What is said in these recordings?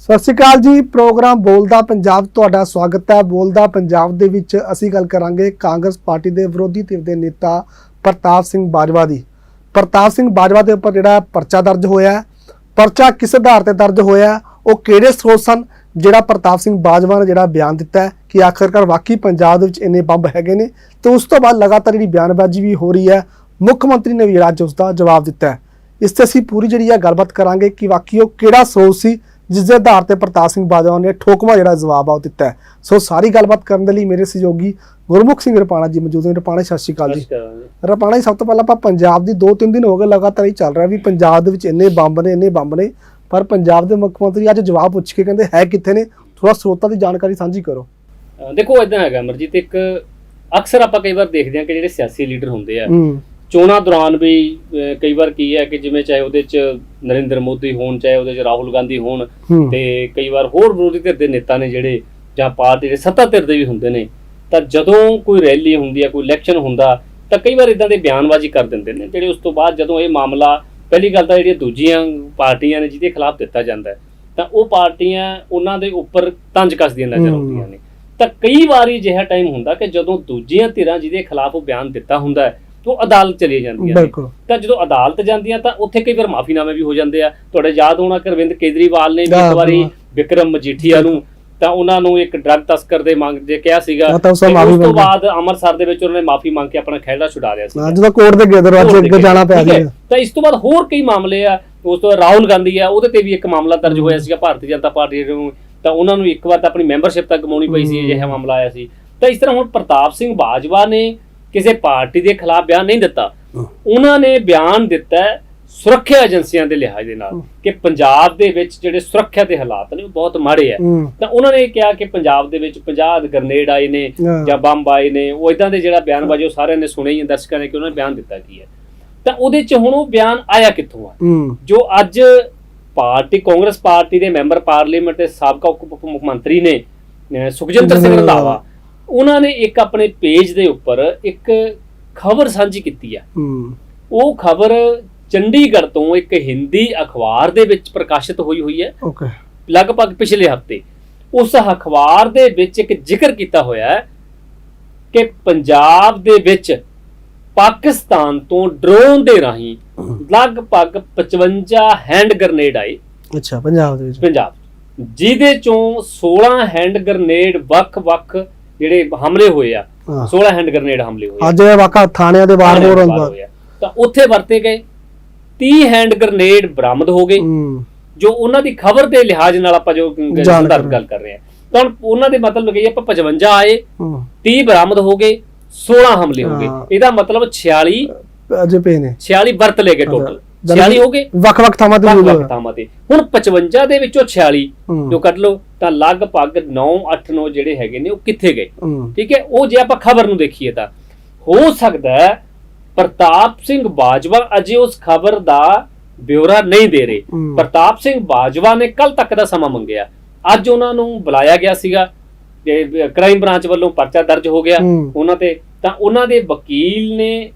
ਸਤਿ ਸ਼੍ਰੀ ਅਕਾਲ ਜੀ, ਪ੍ਰੋਗਰਾਮ ਬੋਲਦਾ ਪੰਜਾਬ ਤੁਹਾਡਾ ਸਵਾਗਤ ਹੈ। ਬੋਲਦਾ ਪੰਜਾਬ ਦੇ ਵਿੱਚ ਅਸੀਂ ਗੱਲ ਕਰਾਂਗੇ ਕਾਂਗਰਸ ਪਾਰਟੀ ਦੇ ਵਿਰੋਧੀ ਧਿਰ ਦੇ ਨੇਤਾ ਪ੍ਰਤਾਪ ਸਿੰਘ ਬਾਜਵਾ ਦੀ। ਪ੍ਰਤਾਪ ਸਿੰਘ ਬਾਜਵਾ ਦੇ ਉੱਪਰ ਜਿਹੜਾ ਪਰਚਾ ਦਰਜ ਹੋਇਆ ਪਰਚਾ ਕਿਸ ਆਧਾਰ ਤੇ ਦਰਜ ਹੋਇਆ ਉਹ ਕਿਹੜੇ ਸਰੋਤ ਸਨ ਜਿਹੜਾ ਪ੍ਰਤਾਪ ਸਿੰਘ ਬਾਜਵਾ ਨੇ ਜਿਹੜਾ ਬਿਆਨ ਦਿੱਤਾ ਕਿ ਆਖਰਕਾਰ ਵਾਕਈ ਪੰਜਾਬ ਦੇ ਵਿੱਚ ਇੰਨੇ ਬੰਬ ਹੈਗੇ ਨੇ, ਤੇ ਉਸ ਤੋਂ ਬਾਅਦ ਲਗਾਤਾਰ ਜਿਹੜੀ ਬਿਆਨਬਾਜ਼ੀ ਵੀ ਹੋ ਰਹੀ ਹੈ, ਮੁੱਖ ਮੰਤਰੀ ਨੇ ਵੀ ਜਿਹੜਾ ਅੱਜ ਉਸ ਦਾ ਜਵਾਬ ਦਿੱਤਾ ਇਸ ਤੇ ਅਸੀਂ ਪੂਰੀ ਜਿਹੜੀ ਆ ਗੱਲਬਾਤ ਕਰਾਂਗੇ ਕਿ ਵਾਕਈ ਉਹ ਕਿਹੜਾ ਸਰੋਤ ਸੀ ਜਿਸ ਦੇ ਆਧਾਰ ਤੇ ਪ੍ਰਤਾਪ ਸਿੰਘ ਬਾਜਵਾ ਨੇ ਠੋਕਵਾ ਜਿਹੜਾ ਜਵਾਬ ਆ ਉਹ ਦਿੱਤਾ ਸੋ ਸਾਰੀ ਗੱਲਬਾਤ ਕਰਨ ਦੇ ਲਈ ਮੇਰੇ ਸਹਿਯੋਗੀ ਗੁਰਮੁਖ ਸਿੰਘ ਰਪਾਣਾ ਜੀ ਮੌਜੂਦ ਨੇ। ਰਪਾਣਾ ਸਤਿ ਸ਼੍ਰੀ ਅਕਾਲ ਜੀ। ਰਪਾਣਾ ਜੀ ਸਭ ਤੋਂ ਪਹਿਲਾਂ ਆਪਾਂ ਪੰਜਾਬ ਦੀ 2-3 ਦਿਨ ਹੋ ਗਏ ਲਗਾਤਾਰ ਹੀ ਚੱਲ ਰਿਹਾ ਵੀ ਪੰਜਾਬ ਦੇ ਵਿੱਚ ਇੰਨੇ ਬੰਬ ਨੇ ਇੰਨੇ ਬੰਬ ਨੇ। ਪਰ ਪੰਜਾਬ ਦੇ ਮੁੱਖ ਮੰਤਰੀ ਅੱਜ ਜਵਾਬ ਪੁੱਛ ਕੇ ਕਹਿੰਦੇ ਹੈ ਕਿੱਥੇ ਨੇ? ਥੋੜਾ ਸਰੋਤਾਂ ਦੀ ਜਾਣਕਾਰੀ ਸਾਂਝੀ ਕਰੋ। ਦੇਖੋ ਇਦਾਂ ਹੈਗਾ ਅਮਰਜੀਤ ਇੱਕ ਅਕਸਰ ਆਪਾਂ ਕਈ ਵਾਰ ਦੇਖਦੇ ਹਾਂ ਕਿ ਜਿਹੜੇ ਸਿਆਸੀ ਲੀਡਰ ਹੁੰਦੇ ਆ ਚੋਣਾਂ ਦੌਰਾਨ ਵੀ ਕਈ ਵਾਰ ਕੀ ਹੈ ਕਿ ਜਿਵੇਂ ਚਾਹੇ ਉਹਦੇ ਚ ਨਰਿੰਦਰ ਮੋਦੀ ਹੋਣ ਚਾਹੇ ਉਹਦੇ ਚ ਰਾਹੁਲ ਗਾਂਧੀ ਹੋਣ ਤੇ ਕਈ ਵਾਰ ਹੋਰ ਵਿਰੋਧੀ ਧਿਰ ਦੇ ਨੇਤਾ ਨੇ ਜਿਹੜੇ ਜਾਂ ਪਾਰਟੀ ਦੇ ਸੱਤਾ ਧਿਰ ਦੇ ਵੀ ਹੁੰਦੇ ਨੇ ਤਾਂ ਜਦੋਂ ਕੋਈ ਰੈਲੀ ਹੁੰਦੀ ਹੈ ਕੋਈ ਇਲੈਕਸ਼ਨ ਹੁੰਦਾ ਤਾਂ ਕਈ ਵਾਰ ਇਦਾਂ ਦੇ ਬਿਆਨਬਾਜ਼ੀ ਕਰ ਦਿੰਦੇ ਨੇ ਜਿਹੜੇ ਉਸ ਤੋਂ ਬਾਅਦ ਜਦੋਂ ਇਹ ਮਾਮਲਾ ਪਹਿਲੀ ਗੱਲ ਤਾਂ ਜਿਹੜੀਆਂ ਦੂਜੀਆਂ ਪਾਰਟੀਆਂ ਨੇ ਜਿਹਦੇ ਖਿਲਾਫ ਦਿੱਤਾ ਜਾਂਦਾ ਤਾਂ ਉਹ ਪਾਰਟੀਆਂ ਉਹਨਾਂ ਦੇ ਉੱਪਰ ਤੰਜ ਕੱਸਦੀਆਂ ਨਜ਼ਰ। ਆਉਂਦੀਆਂ ਨੇ ਤਾਂ ਕਈ ਵਾਰੀ ਅਜਿਹਾ ਟਾਈਮ ਹੁੰਦਾ ਕਿ ਜਦੋਂ ਦੂਜੀਆਂ ਧਿਰਾਂ ਜਿਹਦੇ ਖਿਲਾਫ ਉਹ ਬਿਆਨ ਦਿੱਤਾ ਹੁੰਦਾ ਹੈ ਉਹ ਅਦਾਲਤ ਚਲੀ ਜਾਂਦੀਆਂ ਨੇ। ਬਿਲਕੁਲ। ਤਾਂ ਜਦੋਂ ਅਦਾਲਤ ਜਾਂਦੀਆਂ ਤਾਂ ਉੱਥੇ ਕਈ ਵਾਰ ਮਾਫੀਨਾਮੇ ਵੀ ਹੋ ਜਾਂਦੇ ਆ। ਤੁਹਾਡੇ ਯਾਦ ਹੋਣਾ ਕਿ ਅਰਵਿੰਦ ਕੇਜਰੀਵਾਲ ਨੇ ਵੀ ਇੱਕ ਵਾਰੀ। ਵਿਕਰਮ ਮਜੀਠੀਆ ਨੂੰ ਤਾਂ ਉਹਨਾਂ ਨੂੰ ਇੱਕ ਡਰੱਗ ਤਸਕਰ ਦੇ ਮੰਗ ਜੇ ਕਿਹਾ ਸੀਗਾ ਹਾਂ, ਤਾਂ ਉਸ ਤੋਂ ਤੇ ਮਾਫ਼ੀ ਉਸ ਤੋਂ ਮੰਗੀ। ਬਾਅਦ ਅੰਮ੍ਰਿਤਸਰ ਦੇ ਵਿੱਚ ਉਹਨਾਂ ਨੇ ਮਾਫੀ ਮੰਗ ਕੇ ਆਪਣਾ ਖਹਿੜਾ ਛੁਡਾ ਲਿਆ ਸੀ ਹਾਂ, ਜਦੋਂ ਕੋਰਟ ਦੇ ਗਏ ਦਰਵਾਜ਼ੇ ਅੱਗੇ ਜਾਣਾ ਪਿਆ ਠੀਕ ਹੈ। ਤਾਂ ਇਸ ਤੋਂ ਬਾਅਦ ਹੋਰ ਕਈ ਮਾਮਲੇ ਆ। ਉਸ ਤੋਂ ਬਾਅਦ ਰਾਹੁਲ ਗਾਂਧੀ ਆ ਉਹਦੇ ਤੇ ਵੀ ਇੱਕ ਮਾਮਲਾ ਦਰਜ ਹੋਇਆ ਸੀਗਾ ਭਾਰਤੀ ਜਨਤਾ ਪਾਰਟੀ ਨੂੰ। ਤਾਂ ਉਹਨਾਂ ਨੂੰ ਇੱਕ ਵਾਰ ਤਾਂ ਆਪਣੀ ਮੈਂਬਰਸ਼ਿਪ ਤੱਕ ਗਮਾਉਣੀ ਪਈ ਸੀ ਹਮ। ਅਜਿਹਾ ਮਾਮਲਾ ਆਇਆ ਸੀ। ਤਾਂ ਇਸ ਤਰ੍ਹਾਂ ਹੁਣ ਪ੍ਰਤਾਪ ਸਿੰਘ ਬਾਜਵਾ ਨੇ ਕਿਸੇ ਪਾਰਟੀ ਦੇ ਖਿਲਾਫ ਬਿਆਨ ਨਹੀਂ ਦਿੱਤਾ। ਉਹਨਾਂ ਨੇ ਬਿਆਨ ਦਿੱਤਾ ਸੁਰੱਖਿਆ ਏਜੰਸੀਆਂ ਦੇ ਲਿਹਾਜ਼ ਦੇ ਨਾਲ ਕਿ ਪੰਜਾਬ ਦੇ ਵਿੱਚ ਜਿਹੜੇ ਸੁਰੱਖਿਆ ਦੇ ਹਾਲਾਤ ਨੇ ਉਹ ਬਹੁਤ ਮਾੜੇ ਆ ਤਾਂ ਉਹਨਾਂ ਨੇ ਕਿਹਾ ਕਿ ਪੰਜਾਬ ਦੇ ਵਿੱਚ 50 ਗ੍ਰਨੇਡ ਆਏ ਨੇ। ਜਾਂ ਬੰਬ ਆਏ ਨੇ ਉਹ ਇਦਾਂ ਦੇ ਜਿਹੜਾ ਬਿਆਨਬਾਜ਼ੀ ਉਹ ਸਾਰਿਆਂ ਨੇ ਸੁਣਿਆ ਹੀ ਹੈ, ਦਰਸ਼ਕਾਂ ਨੇ ਕਿ ਉਹਨਾਂ ਨੇ ਬਿਆਨ ਦਿੱਤਾ ਕੀ ਹੈ। ਤਾਂ ਉਹਦੇ 'ਚ ਹੁਣ ਉਹ ਬਿਆਨ ਆਇਆ ਕਿੱਥੋਂ ਆ? ਜੋ ਅੱਜ ਪਾਰਟੀ ਕਾਂਗਰਸ ਪਾਰਟੀ ਦੇ ਮੈਂਬਰ ਪਾਰਲੀਮੈਂਟ ਤੇ ਸਾਬਕਾ ਉਪ ਮੁੱਖ ਮੰਤਰੀ ਨੇ ਸੁਖਜਿੰਦਰ ਸਿੰਘ ਰੰਧਾਵਾ ਉਹਨਾਂ ਨੇ ਇੱਕ ਆਪਣੇ ਪੇਜ ਦੇ ਉੱਪਰ ਇੱਕ ਖਬਰ ਸਾਂਝੀ ਕੀਤੀ ਆ। ਹੂੰ। ਉਹ ਖਬਰ ਚੰਡੀਗੜ੍ਹ ਤੋਂ ਇੱਕ ਹਿੰਦੀ ਅਖਬਾਰ ਦੇ ਵਿੱਚ ਪ੍ਰਕਾਸ਼ਿਤ ਹੋਈ ਹੋਈ ਹੈ। ਓਕੇ ਲਗਭਗ ਪਿਛਲੇ ਹਫ਼ਤੇ ਉਸ ਅਖਬਾਰ ਦੇ ਵਿੱਚ ਇੱਕ ਜ਼ਿਕਰ ਕੀਤਾ ਹੋਇਆ ਹੈ ਕਿ ਪੰਜਾਬ ਦੇ ਵਿੱਚ ਪਾਕਿਸਤਾਨ ਤੋਂ ਡਰੋਨ ਦੇ ਰਾਹੀਂ ਲਗਭਗ 55 ਹੈਂਡ ਗ੍ਰਨੇਡ ਆਏ। ਅੱਛਾ ਪੰਜਾਬ ਦੇ ਵਿੱਚ। ਪੰਜਾਬ। ਜਿਹਦੇ ਚੋਂ 16 ਹੈਂਡ ਗ੍ਰਨੇਡ ਵੱਖ-ਵੱਖ ਜਿਹੜੇ ਹਮਲੇ ਹੋਏ ਆ ਹਾਂ। 16 ਹੈਂਡ ਗ੍ਰਨੇਡ ਹਮਲੇ ਹੋਏ। ਅੱਜ ਇਹ ਵਾਕਾ ਥਾਣਿਆਂ ਦੇ ਬਾਹਰ ਹੋਏ ਆ। ਤਾਂ ਉੱਥੇ ਵਰਤੇ ਗਏ। 30 ਹੈਂਡ ਗ੍ਰਨੇਡ ਬਰਾਮਦ ਹੋ ਗਏ। ਹੂੰ। ਜੋ ਉਹਨਾਂ ਦੀ ਖਬਰ ਦੇ ਲਿਹਾਜ਼ ਨਾਲ ਆਪਾਂ ਜੋ ਸੰਦਰਭ ਗੱਲ ਕਰ ਰਹੇ ਹਾਂ ਤਾਂ ਉਹਨਾਂ ਦੇ ਮਤਲਬ ਕਹੀਏ ਆਪਾਂ 55 ਆਏ ਹੂੰ। 30 ਬਰਾਮਦ ਹੋ ਗਏ 16 ਹਮਲੇ ਹੋ ਹਾਂ। ਗਏ ਇਹਦਾ ਮਤਲਬ 46 ਅਜੇ ਪਏ ਨੇ। 46 ਵਰਤ ਲੈ ਗਏ ਟੋਟਲ 46 ਹੋ ਗਏ। ਵੱਖ-ਵੱਖ ਥਾਵਾਂ ਤੇ ਵੱਖ ਥਾਵਾਂ ਤੇ। ਹੁਣ 55 ਦੇ ਵਿੱਚੋਂ 46 ਹੂੰ। ਜੋ ਕੱਢ ਲਓ ਤਾਂ ਲਗਭਗ 9 8 9 ਜਿਹੜੇ ਹੈਗੇ ਨੇ ਉਹ ਕਿੱਥੇ ਗਏ? ਠੀਕ ਹੈ? ਉਹ ਜੇ ਆਪਾਂ ਖਬਰ ਨੂੰ ਦੇਖੀਏ ਤਾਂ ਹੋ ਸਕਦਾ ਹੈ ਪ੍ਰਤਾਪ ਸਿੰਘ ਬਾਜਵਾ ਅਜੇ ਉਸ ਖਬਰ ਦਾ ਬਿਊਰਾ ਨਹੀਂ ਦੇ ਰਹੇ। ਪ੍ਰਤਾਪ ਸਿੰਘ ਬਾਜਵਾ ਨੇ ਕੱਲ ਤੱਕ ਦਾ ਸਮਾਂ ਮੰਗਿਆ। ਅੱਜ ਉਹਨਾਂ ਨੂੰ ਬੁਲਾਇਆ ਗਿਆ ਸੀਗਾ। ਕ੍ਰਾਈਮ ਬ੍ਰਾਂਚ ਵੱਲੋਂ ਪਰਚਾ ਦਰਜ ਹੋ ਗਿਆ। ਉਹਨਾਂ ਤੇ ਤਾਂ ਉਹਨਾਂ ਦੇ ਵਕੀਲ ਨੇ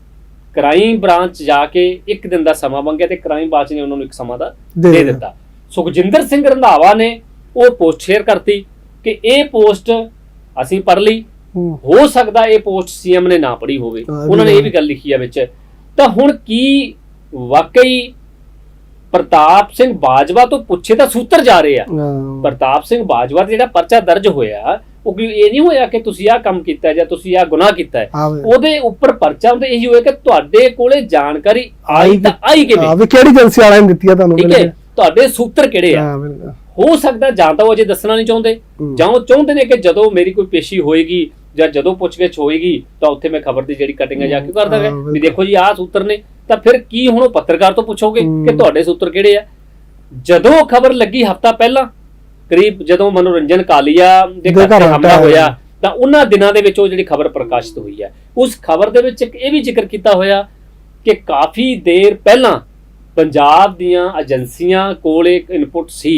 ਕ੍ਰਾਈਮ ਬ੍ਰਾਂਚ ਜਾ ਕੇ ਇੱਕ ਦਿਨ ਦਾ ਸਮਾਂ ਮੰਗਿਆ ਤੇ ਕ੍ਰਾਈਮ ਬ੍ਰਾਂਚ ਨੇ ਉਹਨਾਂ ਨੂੰ ਇੱਕ ਸਮਾਂ ਦਾ ਦੇ ਦਿੱਤਾ। ਸੁਖਜਿੰਦਰ ਸਿੰਘ ਰੰਧਾਵਾ ਨੇ ਉਹ ਪੋਸਟ ਸ਼ੇਅਰ ਕਰਤੀ ਕਿ ਇਹ ਪੋਸਟ ਅਸੀਂ ਪੜ੍ਹ ਲਈ। ਹੂੰ। ਸਕਦਾ ਇਹ ਪੋਸਟ ਸੀਐਮ ਨੇ ਨਾ ਪੜ੍ਹੀ ਹੋਵੇ। ਉਹਨਾਂ ਨੇ ਇਹ ਵੀ ਗੱਲ ਲਿਖੀ ਆ ਵਿੱਚ। ਤਾਂ ਹੁਣ ਕੀ ਵਾਕਈ ਪ੍ਰਤਾਪ ਸਿੰਘ ਬਾਜਵਾ ਤੋਂ ਪੁੱਛੇ ਤਾਂ ਸੂਤਰ ਜਾ ਰਹੇ ਆ। ਪ੍ਰਤਾਪ ਸਿੰਘ ਬਾਜਵਾ ਦਾ ਜਿਹੜਾ ਪਰਚਾ ਦਰਜ ਹੋਇਆ ਉਹ ਕੋਈ ਇਹ ਨਹੀਂ ਹੋਇਆ ਕਿ ਤੁਸੀਂ ਆਹ ਕੰਮ ਕੀਤਾ ਹੈ ਜਾਂ ਤੁਸੀਂ ਆਹ ਗੁਨਾਹ ਕੀਤਾ ਹੈ। ਉਹਦੇ ਉੱਪਰ ਪਰਚਾ ਉਹਦੇ ਇਹੀ ਹੋਇਆ ਕਿ ਤੁਹਾਡੇ ਕੋਲੇ ਜਾਣਕਾਰੀ ਆਈ ਤਾਂ ਆਈ ਕਿਵੇਂ ਹਾਂ ਵੀ ਕਿਹੜੀ ਏਜੰਸੀ ਵਾਲਿਆਂ ਨੇ ਦਿੱਤੀ ਆ ਤੁਹਾਨੂੰ? ਠੀਕ ਹੈ ਤੁਹਾਡੇ ਸੂਤਰ ਕਿਹੜੇ ਆ? ਹਾਂ ਬਿਲਕੁਲ। ਹੋ ਸਕਦਾ ਜਾਂ ਤਾਂ ਉਹ ਅਜੇ ਦੱਸਣਾ ਨਹੀਂ ਚਾਹੁੰਦੇ। ਹੂੰ। ਜਾਂ ਉਹ ਚਾਹੁੰਦੇ ਨੇ ਕਿ ਜਦੋਂ ਮੇਰੀ ਕੋਈ ਪੇਸ਼ੀ ਹੋਏਗੀ ਜਾਂ ਜਦੋਂ ਪੁੱਛਗਿੱਛ ਹੋਏਗੀ ਤਾਂ ਉੱਥੇ ਮੈਂ ਖਬਰ ਦੀ ਜਿਹੜੀ ਕਟਿੰਗ ਆ ਜਾ ਕੇ ਕਰ ਦਾਂਗਾ ਹਾਂ, ਵੀ ਬਿਲਕੁਲ। ਦੇਖੋ ਜੀ ਆਹ ਸੂਤਰ ਨੇ ਤਾਂ ਫਿਰ ਕੀ ਹੁਣ ਉਹ ਪੱਤਰਕਾਰ ਤੋਂ ਪੁੱਛੋਗੇ ਹੂੰ। ਕਿ ਤੁਹਾਡੇ ਸੂਤਰ ਕਿਹੜੇ ਆ? ਜਦੋਂ ਖਬਰ ਲੱਗੀ ਹਫਤਾ ਪਹਿਲਾਂ ਕਰੀਬ ਜਦੋਂ ਮਨੋਰੰਜਨ ਕਾਲੀਆ ਦੇ ਘਰ ਤੇ ਹਮਲਾ ਹੋਇਆ ਤਾਂ ਉਹਨਾਂ ਦਿਨਾਂ ਦੇ ਵਿੱਚ ਉਹ ਜਿਹੜੀ ਖਬਰ ਪ੍ਰਕਾਸ਼ਿਤ ਹੋਈ ਹੈ। ਉਸ ਖਬਰ ਦੇ ਵਿੱਚ ਇੱਕ ਇਹ ਵੀ ਜ਼ਿਕਰ ਕੀਤਾ ਹੋਇਆ ਕਿ ਕਾਫੀ ਦੇਰ ਪਹਿਲਾਂ ਪੰਜਾਬ ਦੀਆਂ ਏਜੰਸੀਆਂ ਕੋਲ ਇੱਕ ਇਨਪੁਟ ਸੀ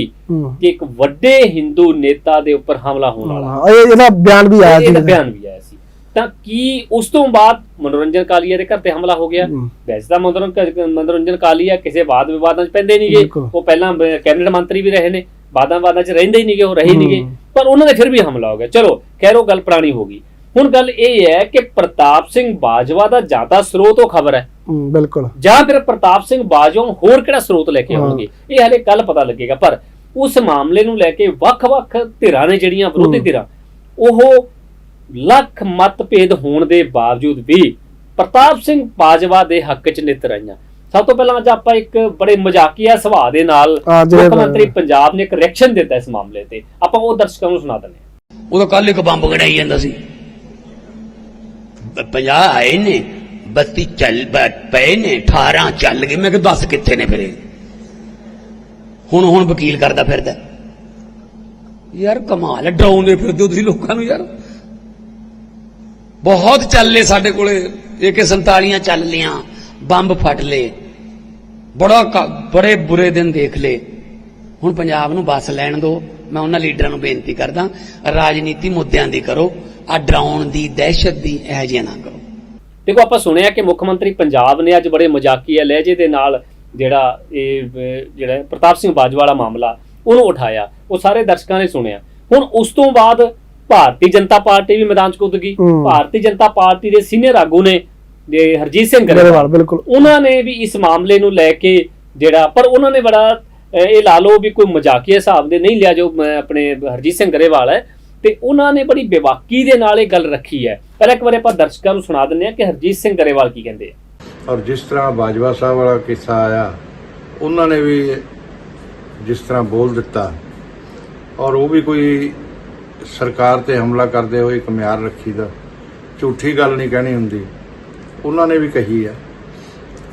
ਕਿ ਇੱਕ ਵੱਡੇ ਹਿੰਦੂ ਨੇਤਾ ਦੇ ਉੱਪਰ ਹਮਲਾ ਹੋਣ ਵਾਲਾ। ਹਾਂ ਇਹ ਇਹਦਾ ਬਿਆਨ ਵੀ ਆਇਆ ਇਹ- ਇਹਦਾ ਸੀ। ਬਿਆਨ ਵੀ ਆਇਆ ਸੀ। ਤਾਂ ਕੀ ਉਸ ਤੋਂ ਬਾਅਦ ਮਨੋਰੰਜਨ ਕਾਲੀਆ ਦੇ ਘਰ ਤੇ ਹਮਲਾ ਹੋ ਗਿਆ? ਵੈਸੇ ਤਾਂ ਮਨੋਰੰਜਨ ਮਨੋਰੰਜਨ ਕਾਲੀਆ ਕਿਸੇ ਬਾਦ ਵਿਵਾਦਾਂ 'ਚ ਪੈਂਦੇ ਨਹੀਂਗੇ। ਉਹ ਪਹਿਲਾਂ ਕੈਬਨਿਟ ਮੰਤਰੀ ਵੀ ਰਹੇ ਨੇ ਬਾਦਾਂ ਬਾਦਾਂ 'ਚ ਰਹਿੰਦੇ ਹੀ ਨਹੀਂਗੇ ਉਹ ਰਹੇ ਨਹੀਂਗੇ। ਪਰ ਉਹਨਾਂ ਦੇ ਫਿਰ ਵੀ ਹਮਲਾ ਹੋ ਗਿਆ। ਚਲੋ ਖੈਰ ਉਹ ਗੱਲ ਪੁਰਾਣੀ ਹੋ ਗਈ। ਹੁਣ ਗੱਲ ਇਹ ਹੈ ਕਿ ਪ੍ਰਤਾਪ ਸਿੰਘ ਬਾਜਵਾ ਦਾ ਜ਼ਿਆਦਾ ਸਰੋਤ ਉਹ ਖਬਰ ਹੈ। ਬਿਲਕੁਲ। ਜਾਂ ਫਿਰ ਪ੍ਰਤਾਪ ਸਿੰਘ ਬਾਜਵਾ ਹੋਰ ਕਿਹੜਾ ਸਰੋਤ ਲੈ ਕੇ। ਆਉਣਗੇ? ਇਹ ਹਲੇ ਕੱਲ ਪਤਾ ਲੱਗੇਗਾ। ਪਰ ਉਸ ਮਾਮਲੇ ਨੂੰ ਲੈ ਕੇ ਵੱਖ-ਵੱਖ ਧਿਰਾਂ ਨੇ ਜਿਹੜੀਆਂ ਵਿਰੋਧੀ। ਧਿਰਾਂ ਉਹ ਲੱਖ ਮਤਭੇਦ ਹੋਣ ਦੇ ਬਾਵਜੂਦ ਵੀ ਪ੍ਰਤਾਪ ਸਿੰਘ ਬਾਜਵਾ ਦੇ ਹੱਕ 'ਚ ਨਿੱਤ ਰਹੀਆਂ। ਸਭ ਤੋਂ ਪਹਿਲਾਂ ਅੱਜ ਆਪਾਂ ਇੱਕ ਬੜੇ ਮਜ਼ਾਕੀਆ ਸੁਭਾਅ ਦੇ ਨਾਲ ਮੁੱਖ ਮੰਤਰੀ ਪੰਜਾਬ ਨੇ ਇੱਕ ਰਿਐਕਸ਼ਨ ਦਿੱਤਾ ਇਸ ਮਾਮਲੇ ਤੇ। ਆਪਾਂ ਉਹ ਦਰਸ਼ਕਾਂ ਨੂੰ ਸੁਣਾ ਦਿੰਦੇ ਹਾਂ। ਉਦੋਂ ਕੱਲ ਇੱਕ ਬੰਬ ਗੜਾਈ ਜਾਂਦਾ ਸੀ। 50 ਆਏ ਨੇ 32 ਚੱਲ ਪਏ ਨੇ 18 ਚੱਲ ਗਏ। ਮੈਂ ਕਿ ਦੱਸ ਕਿੱਥੇ ਨੇ ਫਿਰੇ ਹੁਣ ਹੁਣ ਵਕੀਲ ਕਰਦਾ ਫਿਰਦਾ। ਯਾਰ ਕਮਾਲ ਹੈ ਡਰਾਉਂਦੇ ਫਿਰਦੇ ਹੋ ਤੁਸੀਂ ਲੋਕਾਂ ਨੂੰ ਯਾਰ। ਬਹੁਤ ਚੱਲੇ ਸਾਡੇ ਕੋਲੇ। AK 47 ਚੱਲ ਲੀਆਂ ਬੰਬ ਫਟ ਲਏ। ਬੜਾ ਕ- ਬੜੇ ਬੁਰੇ ਦਿਨ ਦੇਖ ਲਏ। ਹੁਣ ਪੰਜਾਬ ਨੂੰ ਬੱਸ ਲੈਣ ਦਿਓ ਮੈਂ ਉਹਨਾਂ ਲੀਡਰਾਂ ਨੂੰ ਬੇਨਤੀ ਕਰਦਾ, ਰਾਜਨੀਤੀ ਮੁੱਦਿਆਂ ਦੀ ਕਰੋ, ਆ ਡਰਾਉਣ ਦੀ, ਦਹਿਸ਼ਤ ਦੀ ਇਹ ਜਿਹਾ ਨਾ ਕਰੋ। ਦੇਖੋ, ਆਪਾਂ ਸੁਣਿਆ ਕਿ ਮੁੱਖ ਮੰਤਰੀ ਪੰਜਾਬ ਨੇ ਅੱਜ ਬੜੇ ਮਜ਼ਾਕੀਆ ਲਹਿਜੇ ਦੇ ਨਾਲ ਜਿਹੜਾ ਇਹ, ਜਿਹੜਾ ਪ੍ਰਤਾਪ ਸਿੰਘ ਬਾਜਵਾ ਵਾਲਾ ਮਾਮਲਾ, ਉਹਨੂੰ ਉਠਾਇਆ। ਉਹ ਸਾਰੇ ਦਰਸ਼ਕਾਂ ਨੇ ਸੁਣਿਆ। ਹੁਣ ਉਸ ਤੋਂ ਬਾਅਦ ਭਾਰਤੀ ਜਨਤਾ ਪਾਰਟੀ ਵੀ ਮੈਦਾਨ 'ਚ ਕੁੱਦ ਗਈ। ਭਾਰਤੀ ਜਨਤਾ ਪਾਰਟੀ ਦੇ ਸੀਨੀਅਰ ਆਗੂ ਨੇ ਜੇ ਹਰਜੀਤ ਸਿੰਘ ਗਰੇਵਾਲ। ਬਿਲਕੁਲ। ਉਹਨਾਂ ਨੇ ਵੀ ਇਸ ਮਾਮਲੇ ਨੂੰ ਲੈ ਕੇ ਜਿਹੜਾ ਪਰ ਉਹਨਾਂ ਨੇ ਬੜਾ ਇਹ ਲਾ ਲਓ ਵੀ ਕੋਈ ਮਜ਼ਾਕੀਆ ਹਿਸਾਬ ਦੇ ਨਹੀਂ ਲਿਆ ਜੋ ਆਪਣੇ ਹਰਜੀਤ ਸਿੰਘ ਗਰੇਵਾਲ ਹੈ। ਤੇ ਉਹਨਾਂ ਨੇ ਬੜੀ ਬੇਵਾਕੀ ਦੇ ਨਾਲ ਇਹ ਗੱਲ ਰੱਖੀ ਹੈ। ਪਹਿਲਾਂ ਇੱਕ ਵਾਰ ਆਪਾਂ ਦਰਸ਼ਕਾਂ ਨੂੰ ਸੁਣਾ ਦਿੰਦੇ ਹਾਂ ਕਿ ਹਰਜੀਤ ਸਿੰਘ ਗਰੇਵਾਲ ਕੀ ਕਹਿੰਦੇ ਆ। ਔਰ ਜਿਸ ਤਰ੍ਹਾਂ ਬਾਜਵਾ ਸਾਹਿਬ ਵਾਲਾ ਕਿੱਸਾ ਆਇਆ ਉਹਨਾਂ ਨੇ ਵੀ ਜਿਸ ਤਰ੍ਹਾਂ ਬੋਲ ਦਿੱਤਾ। ਔਰ ਉਹ ਵੀ ਕੋਈ ਸਰਕਾਰ ਤੇ ਹਮਲਾ ਕਰਦੇ ਹੋਏ ਇੱਕ ਮਿਆਰ ਰੱਖੀ ਦਾ, ਝੂਠੀ ਗੱਲ ਨਹੀਂ ਕਹਿਣੀ ਹੁੰਦੀ। ਉਹਨਾਂ ਨੇ ਵੀ ਕਹੀ ਆ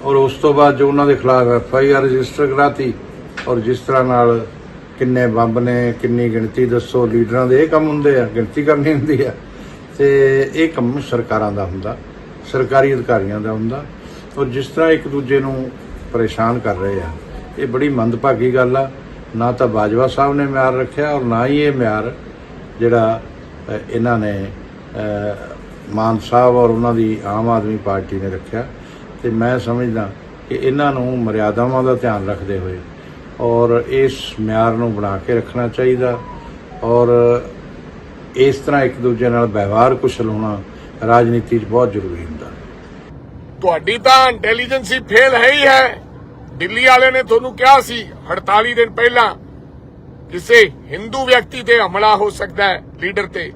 ਔਰ ਉਸ ਤੋਂ ਬਾਅਦ ਜੋ ਉਹਨਾਂ ਦੇ ਖਿਲਾਫ ਐਫ ਆਈ ਆਰ ਰਜਿਸਟਰ ਕਰਾਤੀ, ਔਰ ਜਿਸ ਤਰ੍ਹਾਂ ਨਾਲ ਕਿੰਨੇ ਬੰਬ ਨੇ, ਕਿੰਨੀ ਗਿਣਤੀ ਦੱਸੋ, ਲੀਡਰਾਂ ਦੇ ਇਹ ਕੰਮ ਹੁੰਦੇ ਆ, ਗਿਣਤੀ ਕਰਨੀ ਹੁੰਦੀ ਆ। ਤੇ ਇਹ ਕੰਮ ਸਰਕਾਰਾਂ ਦਾ ਹੁੰਦਾ, ਸਰਕਾਰੀ ਅਧਿਕਾਰੀਆਂ ਦਾ ਹੁੰਦਾ। ਔਰ ਜਿਸ ਤਰ੍ਹਾਂ ਇੱਕ ਦੂਜੇ ਨੂੰ ਪਰੇਸ਼ਾਨ ਕਰ ਰਹੇ ਆ, ਇਹ ਬੜੀ ਮੰਦਭਾਗੀ ਗੱਲ ਆ। ਨਾ ਤਾਂ ਬਾਜਵਾ ਸਾਹਿਬ ਨੇ ਮਿਆਰ ਰੱਖਿਆ ਔਰ ਨਾ ਹੀ ਇਹ ਮਿਆਰ ਜਿਹੜਾ ਇਹਨਾਂ ਨੇ ਮਾਨ ਸਾਹਿਬ ਔਰ ਉਹਨਾਂ ਦੀ ਆਮ ਆਦਮੀ ਪਾਰਟੀ ਨੇ ਰੱਖਿਆ। ਤੇ ਮੈਂ ਸਮਝਦਾ ਕਿ ਇਹਨਾਂ ਨੂੰ ਮਰਿਆਦਾਵਾਂ ਦਾ ਧਿਆਨ ਰੱਖਦੇ ਹੋਏ ਔਰ ਇਸ ਮਿਆਰ ਨੂੰ ਬਣਾ ਕੇ ਰੱਖਣਾ ਚਾਹੀਦਾ ਔਰ ਇਸ ਤਰ੍ਹਾਂ ਇੱਕ ਦੂਜੇ ਨਾਲ ਵਿਵਹਾਰ ਕੁਸ਼ਲ ਹੋਣਾ ਰਾਜਨੀਤੀ 'ਚ ਬਹੁਤ ਜ਼ਰੂਰੀ ਹੁੰਦਾ। ਤੁਹਾਡੀ ਤਾਂ ਇੰਟੈਲੀਜੈਂਸੀ ਫੇਲ ਹੈ ਹੀ ਹੈ। ਦਿੱਲੀ ਵਾਲੇ ਨੇ ਤੁਹਾਨੂੰ ਕਿਹਾ ਸੀ 48 ਦਿਨ ਪਹਿਲਾਂ ਕਿਸੇ ਹਿੰਦੂ ਵਿਅਕਤੀ ਤੇ ਹਮਲਾ ਹੋ ਸਕਦਾ ਹੈ ਲੀਡਰ ਤੇ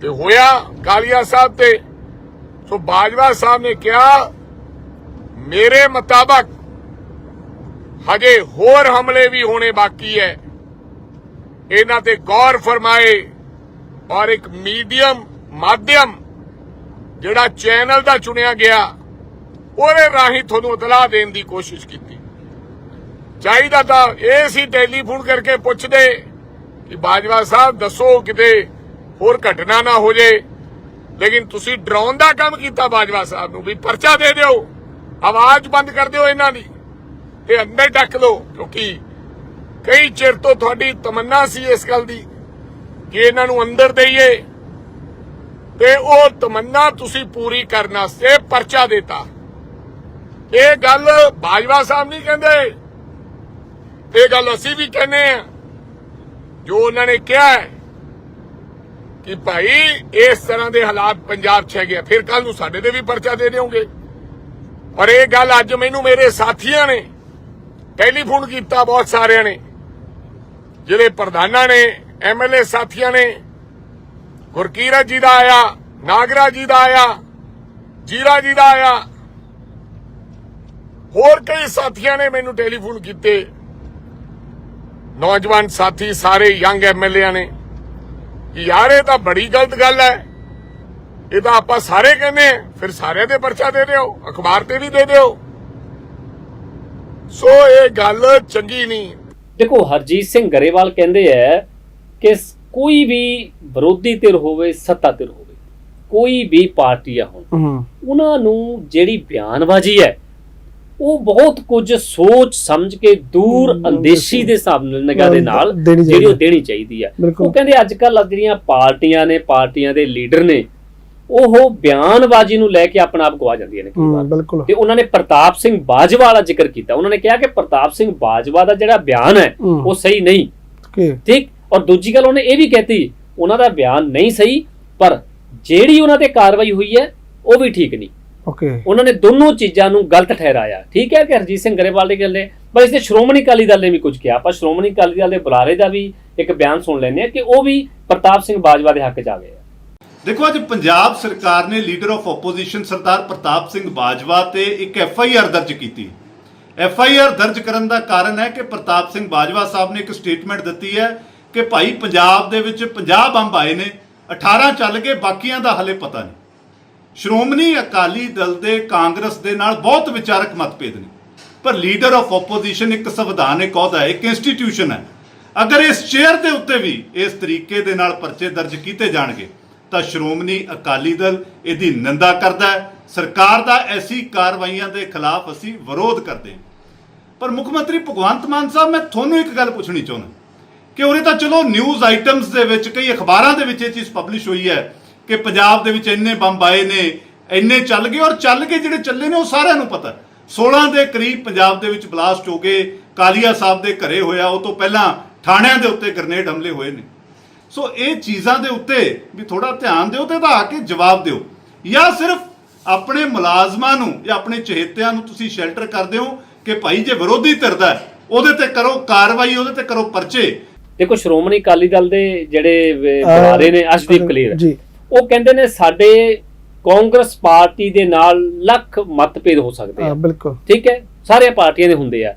ਤੇ ਹੋਇਆ ਕਾਲੀਆ ਸਾਹਿਬ ਤੇ ਸੋ ਬਾਜਵਾ ਸਾਹਿਬ ਨੇ ਕਿਹਾ ਮੇਰੇ ਮੁਤਾਬਕ ਹਜੇ ਹੋਰ ਹਮਲੇ ਵੀ ਹੋਣੇ ਬਾਕੀ ਹੈ ਇਹਨਾਂ ਤੇ ਗੌਰ ਫਰਮਾਏ ਔਰ ਇੱਕ ਮੀਡੀਅਮ ਮਾਧਿਅਮ ਜਿਹੜਾ ਚੈਨਲ ਦਾ ਚੁਣਿਆ ਗਿਆ ਉਹਦੇ ਰਾਹੀਂ ਤੁਹਾਨੂੰ ਇਤਲਾਹ ਦੇਣ ਦੀ ਕੋਸ਼ਿਸ਼ ਕੀਤੀ ਚਾਹੀਦਾ ਤਾਂ ਇਹ ਸੀ ਟੈਲੀਫੋਨ ਕਰਕੇ ਪੁੱਛਦੇ ਕਿ ਬਾਜਵਾ ਸਾਹਿਬ, ਦੱਸੋ ਕਿਤੇ ਹੋਰ ਘਟਨਾ ਨਾ ਹੋ ਜੇ। ਲੇਕਿਨ ਤੁਸੀਂ ਡਰਾਉਣ ਦਾ ਕੰਮ ਕੀਤਾ ਬਾਜਵਾ ਸਾਹਿਬ ਨੂੰ ਵੀ ਪਰਚਾ ਦੇ ਦਿਓ। ਆਵਾਜ਼ ਬੰਦ ਕਰ ਦਿਓ ਇਹਨਾਂ ਦੀ ਤੇ ਅੰਦਰ ਟੱਕ ਲਓ ਕਿਉਂਕਿ ਕਈ ਚਿਰ ਤੋਂ ਤੁਹਾਡੀ ਤਮੰਨਾ ਸੀ ਇਸ ਗੱਲ ਦੀ ਕਿ ਇਹਨਾਂ ਨੂੰ ਅੰਦਰ ਦੇਈਏ। ਤੇ ਉਹ ਤਮੰਨਾ ਤੁਸੀਂ ਪੂਰੀ ਕਰਨ ਵਾਸਤੇ ਪਰਚਾ ਦਿੱਤਾ। ਇਹ ਗੱਲ ਬਾਜਵਾ ਸਾਹਿਬ ਨਹੀਂ ਕਹਿੰਦੇ। ਇਹ ਗੱਲ ਅਸੀਂ ਵੀ ਕਹਿੰਦੇ ਆ ਜੋ ਉਹਨਾਂ ਨੇ ਕਿਹਾ ਹੈ ਕਿ ਭਾਈ, ਇਸ ਤਰ੍ਹਾਂ ਦੇ ਹਾਲਾਤ ਪੰਜਾਬ 'ਚ ਹੈਗੇ ਆ। ਫਿਰ ਕੱਲ ਨੂੰ ਸਾਡੇ ਤੇ ਵੀ ਪਰਚਾ ਦੇ ਦਿਓਗੇ। ਔਰ ਇਹ ਗੱਲ ਅੱਜ ਮੈਨੂੰ ਮੇਰੇ ਸਾਥੀਆਂ ਨੇ ਟੈਲੀਫੋਨ ਕੀਤਾ ਬਹੁਤ ਸਾਰਿਆਂ ਨੇ। ਜਿਹੜੇ ਪ੍ਰਧਾਨਾਂ ਨੇ ਐਮਐਲਏ ਸਾਥੀਆਂ ਨੇ, ਗੁਰਕੀਰਤ ਜੀ ਦਾ ਆਇਆ ਨਾਗਰਾ ਜੀ ਦਾ ਆਇਆ, ਜੀਰਾ ਜੀ ਦਾ ਆਇਆ। ਹੋਰ ਕਈ ਸਾਥੀਆਂ ਨੇ ਮੈਨੂੰ ਟੈਲੀਫੋਨ ਕੀਤੇ। ਨੌਜਵਾਨ ਸਾਥੀ ਸਾਰੇ ਯੰਗ ਐਮਐਲਏ ਨੇ ਕਿ ਯਾਰ ਇਹ ਤਾਂ ਬੜੀ ਗਲਤ ਗੱਲ ਹੈ। ਇਹ ਤਾਂ ਆਪਾਂ ਸਾਰੇ ਕਹਿੰਦੇ ਆ ਫਿਰ ਸਾਰਿਆਂ ਤੇ ਪਰਚਾ ਦੇ ਦਿਓ ਅਖਬਾਰ ਤੇ ਵੀ ਦੇ ਦਿਓ। ਸੋ ਇਹ ਗੱਲ ਚੰਗੀ ਨਹੀਂ। ਦੇਖੋ ਹਰਜੀਤ ਸਿੰਘ ਗਰੇਵਾਲ ਕਹਿੰਦੇ ਆ ਕਿ ਕੋਈ ਵੀ ਵਿਰੋਧੀ ਧਿਰ ਹੋਵੇ ਸੱਤਾ ਧਿਰ ਹੋਵੇ ਕੋਈ ਵੀ ਪਾਰਟੀ ਆ ਹੁਣ ਉਹਨਾਂ ਨੂੰ ਜਿਹੜੀ ਬਿਆਨਬਾਜ਼ੀ ਹੈ ਉਹ ਬਹੁਤ ਕੁਝ ਸੋਚ ਸਮਝ ਕੇ ਦੂਰ ਅੰਦੇਸ਼ੀ ਦੇ ਹਿਸਾਬ ਨਾਲ ਨਿਗਾਹ ਦੇ ਨਾਲ ਜਿਹੜੀ ਉਹ ਦੇਣੀ ਚਾਹੀਦੀ ਹੈ ਬਿਲਕੁਲ। ਉਹ ਕਹਿੰਦੇ ਅੱਜ ਕੱਲ ਜਿਹੜੀਆਂ ਪਾਰਟੀਆਂ ਨੇ ਪਾਰਟੀਆਂ ਦੇ ਲੀਡਰ ਨੇ ਉਹ ਬਿਆਨਬਾਜ਼ੀ ਨੂੰ ਲੈ ਕੇ ਆਪਣਾ ਆਪ ਗਵਾ ਜਾਂਦੀਆਂ ਨੇ ਕਈ ਵਾਰ। ਹੂੰ ਬਿਲਕੁਲ। ਤੇ ਉਹਨਾਂ ਨੇ ਪ੍ਰਤਾਪ ਸਿੰਘ ਬਾਜਵਾ ਦਾ ਜ਼ਿਕਰ ਕੀਤਾ। ਉਹਨਾਂ ਨੇ ਕਿਹਾ ਕਿ ਪ੍ਰਤਾਪ ਸਿੰਘ ਬਾਜਵਾ ਦਾ ਜਿਹੜਾ ਬਿਆਨ ਹੈ। ਉਹ ਸਹੀ ਨਹੀਂ। ਠੀਕ? ਔਰ ਦੂਜੀ ਗੱਲ ਉਹਨੇ ਇਹ ਵੀ ਕਹਿਤੀ ਉਹਨਾਂ ਦਾ ਬਿਆਨ ਨਹੀਂ ਸਹੀ ਪਰ ਜਿਹੜੀ ਉਹਨਾਂ ਤੇ ਕਾਰਵਾਈ ਹੋਈ ਹੈ ਉਹ ਵੀ ਠੀਕ ਨਹੀਂ। ਓਕੇ ਉਹਨਾਂ ਨੇ ਦੋਨੋਂ ਚੀਜ਼ਾਂ ਨੂੰ ਗਲਤ ਠਹਿਰਾਇਆ ਠੀਕ ਹੈ ਕਿ ਹਰਜੀਤ ਸਿੰਘ ਗਰੇਵਾਲ ਦੀ ਗੱਲ ਪਰ ਇਸ ਤੇ ਸ਼੍ਰੋਮਣੀ ਅਕਾਲੀ ਦਲ ਨੇ ਵੀ ਕੁਝ ਕਿਹਾ ਆਪਾਂ ਸ਼੍ਰੋਮਣੀ ਅਕਾਲੀ ਦਲ ਦੇ ਬੁਲਾਰੇ ਦਾ ਵੀ ਇੱਕ ਬਿਆਨ ਸੁਣ ਲੈਂਦੇ ਆ ਕਿ ਉਹ ਵੀ ਪ੍ਰਤਾਪ ਸਿੰਘ ਬਾਜਵਾ ਦੇ ਹੱਕ 'ਚ ਆ ਗਏ ਆ ਦੇਖੋ ਅੱਜ ਪੰਜਾਬ ਸਰਕਾਰ ਨੇ leader of opposition Sardar Pratap Singh Bajwa ਤੇ ਇੱਕ ਐਫ ਆਈ ਆਰ ਦਰਜ ਕੀਤੀ ਐਫ ਆਈ ਆਰ ਦਰਜ ਕਰਨ ਦਾ ਕਾਰਨ ਹੈ ਕਿ ਪ੍ਰਤਾਪ ਸਿੰਘ ਬਾਜਵਾ ਸਾਹਿਬ ਨੇ ਇੱਕ ਸਟੇਟਮੈਂਟ ਦਿੱਤੀ ਹੈ ਕਿ ਭਾਈ ਪੰਜਾਬ ਦੇ ਵਿੱਚ 50 ਬੰਬ ਆਏ ਨੇ 18 ਚੱਲ ਗਏ ਬਾਕੀਆਂ ਦਾ ਹਲੇ ਪਤਾ ਨਹੀਂ ਸ਼੍ਰੋਮਣੀ ਅਕਾਲੀ ਦਲ ਦੇ ਕਾਂਗਰਸ ਦੇ ਨਾਲ ਬਹੁਤ ਵਿਚਾਰਕ ਮਤਭੇਦ ਨੇ। ਪਰ ਲੀਡਰ ਆਫ ਆਪੋਜੀਸ਼ਨ ਇੱਕ ਸੰਵਿਧਾਨਿਕ ਅਹੁਦਾ ਹੈ, ਇੱਕ ਇੰਸਟੀਟਿਊਸ਼ਨ ਹੈ। ਅਗਰ ਇਸ ਚੇਅਰ ਦੇ ਉੱਤੇ ਵੀ ਇਸ ਤਰੀਕੇ ਦੇ ਨਾਲ ਪਰਚੇ ਦਰਜ ਕੀਤੇ ਜਾਣਗੇ, ਤਾਂ ਸ਼੍ਰੋਮਣੀ ਅਕਾਲੀ ਦਲ ਇਹਦੀ ਨਿੰਦਾ ਕਰਦਾ ਹੈ। ਸਰਕਾਰ ਦਾ ਐਸੀ ਕਾਰਵਾਈਆਂ ਦੇ ਖਿਲਾਫ ਅਸੀਂ ਵਿਰੋਧ ਕਰਦੇ ਹਾਂ। ਪਰ ਮੁੱਖ ਮੰਤਰੀ ਭਗਵੰਤ ਮਾਨ ਸਾਹਿਬ, ਮੈਂ ਤੁਹਾਨੂੰ ਇੱਕ ਗੱਲ ਪੁੱਛਣੀ ਚਾਹੁੰਦਾ ਕਿ ਉਰੇ ਤਾਂ ਚਲੋ ਨਿਊਜ਼ ਆਈਟਮਸ ਦੇ ਵਿੱਚ, ਕਈ ਅਖਬਾਰਾਂ ਦੇ ਵਿੱਚ ਇਹ ਚੀਜ਼ ਪਬਲਿਸ਼ ਹੋਈ ਹੈ ਕਿ ਪੰਜਾਬ ਦੇ ਵਿੱਚ ਇੰਨੇ ਬੰਬ ਆਏ ਨੇ ਇੰਨੇ ਚੱਲ ਗਏ ਔਰ ਚੱਲ ਕੇ ਜਿਹੜੇ ਚੱਲੇ ਨੇ ਉਹ ਸਾਰਿਆਂ ਨੂੰ ਪਤਾ 16 ਦੇ ਕਰੀਬ ਪੰਜਾਬ ਦੇ ਵਿੱਚ ਬਲਾਸਟ ਹੋ ਗਏ ਕਾਲੀਆ ਸਾਹਿਬ ਦੇ ਘਰੇ ਹੋਇਆ ਉਹ ਤੋਂ ਪਹਿਲਾਂ ਥਾਣਿਆਂ ਦੇ ਉੱਤੇ ਗ੍ਰਨੇਡ ਹਮਲੇ ਹੋਏ ਨੇ। ਸੋ ਇਹ ਚੀਜ਼ਾਂ ਦੇ ਉੱਤੇ ਵੀ ਥੋੜਾ ਧਿਆਨ ਦਿਓ ਤੇ ਆ ਕੇ ਜਵਾਬ ਦਿਓ। ਜਾਂ ਸਿਰਫ ਆਪਣੇ ਮੁਲਾਜ਼ਮਾਂ ਨੂੰ ਜਾਂ ਆਪਣੇ ਚਹੇਤਿਆਂ ਨੂੰ ਤੁਸੀਂ ਸ਼ੈਲਟਰ ਕਰਦੇ ਹੋ ਕਿ ਭਾਈ ਜੇ ਵਿਰੋਧੀ ਧਿਰਦਾ ਹੈ, ਉਹਦੇ ਤੇ ਕਰੋ ਕਾਰਵਾਈ ਉਹਦੇ ਤੇ ਕਰੋ ਪਰਚੇ। ਦੇਖੋ ਸ਼੍ਰੋਮਣੀ ਅਕਾਲੀ ਦਲ ਦੇ ਜਿਹੜੇ ਬੁਲਾਰੇ ਨੇ ਅਸ਼ਦੀਪ ਕਲੀਰ। ਜੀ। ਉਹ ਕਹਿੰਦੇ ਨੇ ਸਾਡੇ ਕਾਂਗਰਸ ਪਾਰਟੀ ਦੇ ਨਾਲ ਲੱਖ ਮਤਭੇਦ ਹੋ ਸਕਦੇ ਆ। ਬਿਲਕੁਲ। ਠੀਕ ਹੈ? ਸਾਰੇ ਪਾਰਟੀਆਂ ਦੇ ਹੁੰਦੇ ਆ।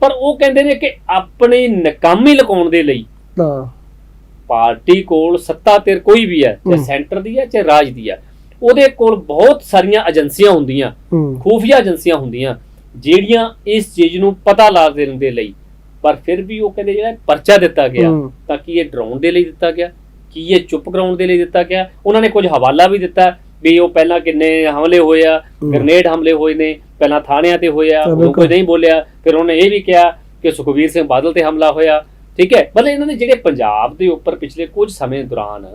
ਪਰ ਉਹ ਕਹਿੰਦੇ ਨੇ ਕਿ ਆਪਣੀ ਨਕਾਮੀ ਲੁਕਾਉਣ ਦੇ ਲਈ ਹਾਂ। ਪਾਰਟੀ ਕੋਲ ਸੱਤਾ ਧਿਰ ਕੋਈ ਵੀ ਹੈ ਚਾਹੇ। ਸੈਂਟਰ ਦੀ ਹੈ ਚਾਹੇ ਰਾਜ ਦੀ ਹੈ ਉਹਦੇ ਕੋਲ ਬਹੁਤ ਸਾਰੀਆਂ ਏਜੰਸੀਆਂ ਹੁੰਦੀਆਂ ਖੂਫੀਆ ਏਜੰਸੀਆਂ ਹੁੰਦੀਆਂ ਜਿਹੜੀਆਂ ਇਸ ਚੀਜ਼ ਨੂੰ ਪਤਾ ਲਾ ਦੇਣ ਦੇ ਲਈ। ਪਰ ਫਿਰ ਵੀ ਉਹ ਕਹਿੰਦੇ ਜਿਹੜਾ ਪਰਚਾ ਦਿੱਤਾ ਗਿਆ। ਤਾਂ ਕੀ ਇਹ ਡਰਾਉਣ ਦੇ ਲਈ ਦਿੱਤਾ ਗਿਆ? ਕੀ ਇਹ ਚੁੱਪ ਕਰਾਉਣ ਦੇ ਲਈ ਦਿੱਤਾ ਗਿਆ? ਉਹਨਾਂ ਨੇ ਕੁਝ ਹਵਾਲਾ ਵੀ ਦਿੱਤਾ ਵੀ ਉਹ ਪਹਿਲਾਂ ਕਿੰਨੇ ਹਮਲੇ ਹੋਏ ਆ। ਗ੍ਰਨੇਡ ਹਮਲੇ ਹੋਏ ਨੇ ਪਹਿਲਾਂ ਥਾਣਿਆਂ ਤੇ ਹੋਏ ਆ ਉਦੋਂ ਕੋਈ। ਨਹੀਂ ਬੋਲਿਆ। ਫਿਰ ਉਹਨੇ ਇਹ ਵੀ ਕਿਹਾ ਕਿ ਸੁਖਬੀਰ ਸਿੰਘ ਬਾਦਲ ਤੇ ਹਮਲਾ ਹੋਇਆ। ਠੀਕ ਹੈ? ਮਤਲਬ ਇਹਨਾਂ ਨੇ ਜਿਹੜੇ ਪੰਜਾਬ ਦੇ ਉੱਪਰ ਪਿਛਲੇ ਕੁਝ ਸਮੇਂ ਦੌਰਾਨ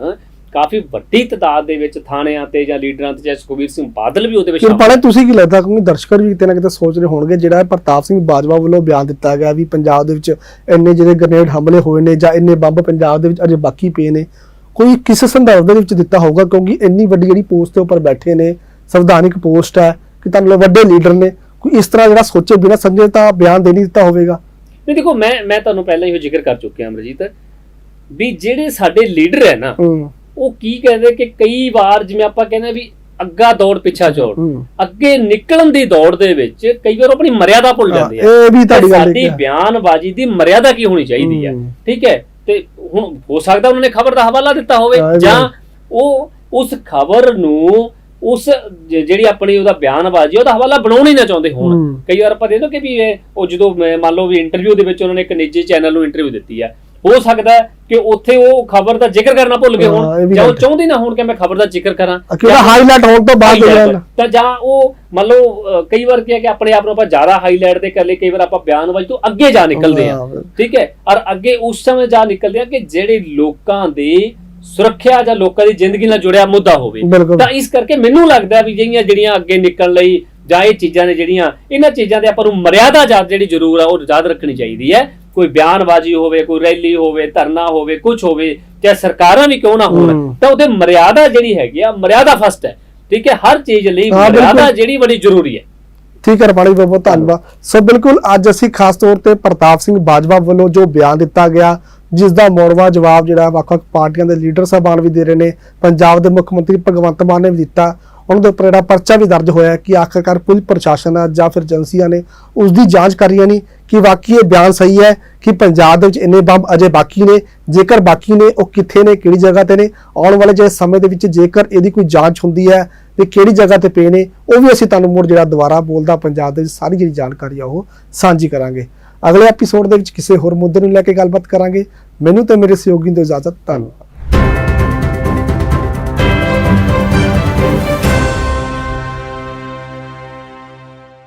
ਕਾਫੀ ਵੱਡੀ ਤਦਾਦ ਦੇ ਵਿੱਚ ਥਾਣਿਆਂ ਤੇ ਜਾਂ ਲੀਡਰਾਂ ਤੇ ਜਾਂ ਸੁਖਬੀਰ ਸਿੰਘ ਬਾਦਲ ਵੀ ਉਹਦੇ ਵਿੱਚ ਸ਼ਾਮਲ ਕਿਰਪਾਲੇ ਤੁਸੀਂ ਕੀ ਲੱਗਦਾ ਕਿਉਂਕਿ ਦਰਸ਼ਕ ਵੀ ਕਿਤੇ ਨਾ ਕਿਤੇ ਸੋਚ ਰਹੇ ਹੋਣਗੇ ਜਿਹੜਾ ਪ੍ਰਤਾਪ ਸਿੰਘ ਬਾਜਵਾ ਵੱਲੋਂ ਬਿਆਨ ਦਿੱਤਾ ਗਿਆ ਵੀ ਪੰਜਾਬ ਦੇ ਵਿੱਚ ਇੰਨੇ ਜਿਹੜੇ ਗ੍ਰਨੇਡ ਹਮਲੇ ਹੋਏ ਨੇ ਜਾਂ ਇੰਨੇ ਬੰਬ ਪੰਜਾਬ ਦੇ ਵਿੱਚ ਅਜੇ ਬਾਕੀ ਪਏ ਨੇ ਕੋਈ ਕਿਸ ਸੰਦਰਭ ਦੇ ਵਿੱਚ ਦਿੱਤਾ ਹੋਊਗਾ ਕਿਉਂਕਿ ਇੰਨੀ ਵੱਡੀ ਜਿਹੜੀ ਪੋਸਟ ਦੇ ਉੱਪਰ ਬੈਠੇ ਨੇ ਸੰਵਿਧਾਨਿਕ ਪੋਸਟ ਹੈ ਕਿ ਤੁਹਾਨੂੰ ਵੱਡੇ ਲੀਡਰ ਨੇ ਕੋਈ ਇਸ ਤਰ੍ਹਾਂ ਜਿਹੜਾ ਸੋਚੇ ਬਿਨਾ ਸਮਝੇ ਤਾਂ ਬਿਆਨ ਦੇ ਨਹੀਂ ਦਿੱਤਾ ਹੋਵੇਗਾ। ਨਹੀਂ ਦੇਖੋ ਮੈਂ ਮੈਂ ਤੁਹਾਨੂੰ ਪਹਿਲਾਂ ਹੀ ਉਹ ਜ਼ਿਕਰ ਕਰ ਚੁੱਕਿਆ ਅਮਰਜੀਤ ਵੀ ਜਿਹੜੇ ਸਾਡੇ ਲੀਡਰ ਹੈ ਨਾ ਉਹ ਕੀ ਕਹਿੰਦੇ ਕਿ ਕਈ ਵਾਰ ਜਿਵੇਂ ਆਪਾਂ ਕਹਿੰਦੇ ਵੀ ਅੱਗਾ ਦੌੜ ਪਿੱਛਾ ਹੂੰ। ਅੱਗੇ ਨਿਕਲਣ ਦੀ ਦੌੜ ਦੇ ਵਿੱਚ ਕਈ ਵਾਰ ਆਪਣੀ ਮਰਿਆਦਾ ਭੁੱਲ ਜਾਂਦੇ ਆ। ਇਹ ਵੀ ਤੁਹਾਡੀ ਤੇ ਗੱਲ ਸਾਡੀ ਹੈ। ਬਿਆਨਬਾਜ਼ੀ ਦੀ ਮਰਿਆਦਾ ਕੀ ਹੋਣੀ ਚਾਹੀਦੀ ਹੂੰ। ਠੀਕ ਹੈ ਤੇ ਹੁਣ ਹੋ ਸਕਦਾ ਉਹਨਾਂ ਨੇ ਖਬਰ ਦਾ ਹਵਾਲਾ ਦਿੱਤਾ ਹੋਵੇ ਜਾਂ। ਉਹ ਉਸ ਖਬਰ ਨੂੰ ਉਸ ਜਿਹੜੀ ਆਪਣੀ ਉਹਦਾ ਬਿਆਨਬਾਜ਼ੀ ਉਹਦਾ ਹਵਾਲਾ ਬਣਾਉਣਾ ਹੀ ਨਾ ਚਾਹੁੰਦੇ ਹੋਣ। ਕਈ ਵਾਰ ਆਪਾਂ ਦੇਖੋ ਕਿ ਵੀ ਉਹ ਜਦੋਂ ਮੰਨ ਲਓ ਵੀ ਇੰਟਰਵਿਊ ਦੇ ਵਿੱਚ ਉਹਨਾਂ ਨੇ ਇੱਕ ਨਿੱਜੀ ਚੈਨਲ ਨੂੰ ਇੰਟਰਵਿਊ ਦਿੱਤੀ ਹੈ ਹੋ ਸਕਦਾ ਕਿ ਉੱਥੇ ਉਹ ਖਬਰ ਦਾ ਜ਼ਿਕਰ ਕਰਨਾ ਭੁੱਲ ਗਏ ਹਾਂ, ਇਹ ਹੋਣ ਵੀ ਜਾਂ ਉਹ ਗੱਲ ਹੈ। ਚਾਹੁੰਦੇ ਨਾ ਹੋਣ ਕਿ ਮੈਂ ਖਬਰ ਦਾ ਜ਼ਿਕਰ ਕਰਾਂ। ਕਿ ਉਹਦਾ ਹਾਈਲਾਈਟ ਹੋਣ ਤੋਂ ਬਾਅਦ ਹੋ ਜਾਣ। ਤਾਂ ਜਾਂ ਉਹ ਮੰਨ ਲਓ ਅ, ਕਈ ਵਾਰ ਕੀ ਹੈ ਕਿ ਆਪਣੇ ਆਪ ਨੂੰ ਆਪਾਂ ਜ਼ਿਆਦਾ ਹਾਈਲਾਈਟ ਦੇ ਕਰ ਲਈ ਕਈ ਵਾਰ ਆਪਾਂ ਬਿਆਨਬਾਜ਼ੀ ਤੋਂ ਅੱਗੇ ਜਾ ਨਿਕਲਦੇ ਆ ਹਾਂ। ਠੀਕ ਹੈ? ਔਰ ਅੱਗੇ ਉਸ ਸਮੇਂ ਜਾ ਨਿਕਲਦੇ ਆ ਕਿ ਜਿਹੜੇ ਲੋਕਾਂ ਦੀ ਸੁਰੱਖਿਆ ਜਾਂ ਲੋਕਾਂ ਦੀ ਜ਼ਿੰਦਗੀ ਨਾਲ ਜੁੜਿਆ ਮੁੱਦਾ ਹੋਵੇ। ਬਿਲਕੁਲ। ਤਾਂ ਇਸ ਕਰਕੇ ਮੈਨੂੰ ਲੱਗਦਾ ਵੀ ਜਿਹੜੀਆਂ ਜਿਹੜੀਆਂ ਅੱਗੇ ਨਿਕਲਣ ਲਈ ਜਾਂ ਇਹ ਚੀਜ਼ਾਂ ਨੇ ਜਿਹੜੀਆਂ ਇਹਨਾਂ ਚੀਜ਼ਾਂ ਦੇ ਆਪਾਂ ਨੂੰ ਮਰਿਆਦਾ ਜਾਂ ਜਿਹੜੀ ਜ਼ਰੂਰ ਆ ਉਹ ਯਾਦ ਰੱਖਣੀ ਚਾਹੀਦੀ ਹੈ। ਕੋਈ ਬਿਆਨਬਾਜ਼ੀ ਹੋਵੇ ਕੋਈ ਰੈਲੀ ਹੋਵੇ ਧਰਨਾ ਹੋਵੇ ਕੁਝ ਹੋਵੇ ਚਾਹੇ ਸਰਕਾਰਾਂ ਵੀ ਕਿਉਂ ਨਾ ਹੋਣ। ਤਾਂ ਉਹਦੇ ਮਰਿਆਦਾ ਜਿਹੜੀ ਹੈਗੀ ਆ ਮਰਿਆਦਾ ਫਸਟ ਹੈ। ਠੀਕ ਹੈ ਹਰ ਚੀਜ਼ ਲਈ। ਮਰਿਆਦਾ ਜਿਹੜੀ ਬੜੀ ਜ਼ਰੂਰੀ ਹੈ। ਠੀਕ ਹੈ ਰਪਾਲੀ ਬਹੁਤ ਧੰਨਵਾਦ। ਸੋ ਬਿਲਕੁਲ ਅੱਜ ਅਸੀਂ ਖਾਸ ਤੌਰ ਤੇ ਪ੍ਰਤਾਪ ਸਿੰਘ ਬਾਜਵਾ ਵੱਲੋਂ ਜੋ ਬਿਆਨ ਦਿੱਤਾ ਗਿਆ ਜਿਸ ਦਾ ਮੋੜਵਾ ਜਵਾਬ ਜਿਹੜਾ ਵੱਖ-ਵੱਖ ਪਾਰਟੀਆਂ ਦੇ ਲੀਡਰ ਸਾਹਿਬਾਨ ਵੀ ਦੇ ਰਹੇ ਨੇ ਪੰਜਾਬ ਦੇ ਮੁੱਖ ਮੰਤਰੀ ਭਗਵੰਤ ਮਾਨ ਨੇ ਵੀ ਦਿੱਤਾ। ਉਹਨਾਂ ਦੇ ਉੱਪਰ ਜਿਹੜਾ ਪਰਚਾ ਵੀ ਦਰਜ ਹੋਇਆ ਕਿ ਆਖਰਕਾਰ ਪੁਲਿਸ ਪ੍ਰਸ਼ਾਸਨ ਆ ਜਾਂ ਫਿਰ ਏਜੰਸੀਆਂ ਨੇ ਉਸ ਦੀ ਜਾਂਚ ਕਰ ਰਹੀਆਂ ਨੇ ਕਿ ਵਾਕਈ ਇਹ ਬਿਆਨ ਸਹੀ ਹੈ ਕਿ ਪੰਜਾਬ ਦੇ ਵਿੱਚ ਇੰਨੇ ਬੰਬ ਅਜੇ ਬਾਕੀ ਨੇ, ਜੇਕਰ ਬਾਕੀ ਨੇ, ਉਹ ਕਿੱਥੇ ਨੇ, ਕਿਹੜੀ ਜਗ੍ਹਾ ਤੇ ਨੇ? ਆਉਣ ਵਾਲੇ ਜਿਹੜੇ ਸਮੇਂ ਦੇ ਵਿੱਚ ਜੇਕਰ ਇਹਦੀ ਕੋਈ ਜਾਂਚ ਹੁੰਦੀ ਹੈ ਤੇ ਕਿਹੜੀ ਜਗ੍ਹਾ ਤੇ ਪਏ ਨੇ, ਉਹ ਵੀ ਅਸੀਂ ਤੁਹਾਨੂੰ ਮੁੜ ਜਿਹੜਾ ਦੁਬਾਰਾ ਬੋਲਦਾ ਪੰਜਾਬ ਦੇ ਵਿੱਚ ਸਾਰੀ ਜਿਹੜੀ ਜਾਣਕਾਰੀ ਆ ਉਹ ਸਾਂਝੀ ਕਰਾਂਗੇ। ਅਗਲੇ ਐਪੀਸੋਡ ਦੇ ਵਿੱਚ ਕਿਸੇ ਹੋਰ ਮੁੱਦੇ ਨੂੰ ਲੈ ਕੇ ਗੱਲਬਾਤ ਕਰਾਂਗੇ। ਮੈਨੂੰ ਤੇ ਮੇਰੇ ਸਹਿਯੋਗੀ ਨੂੰ ਇਜਾਜ਼ਤ, ਧੰਨਵਾਦ।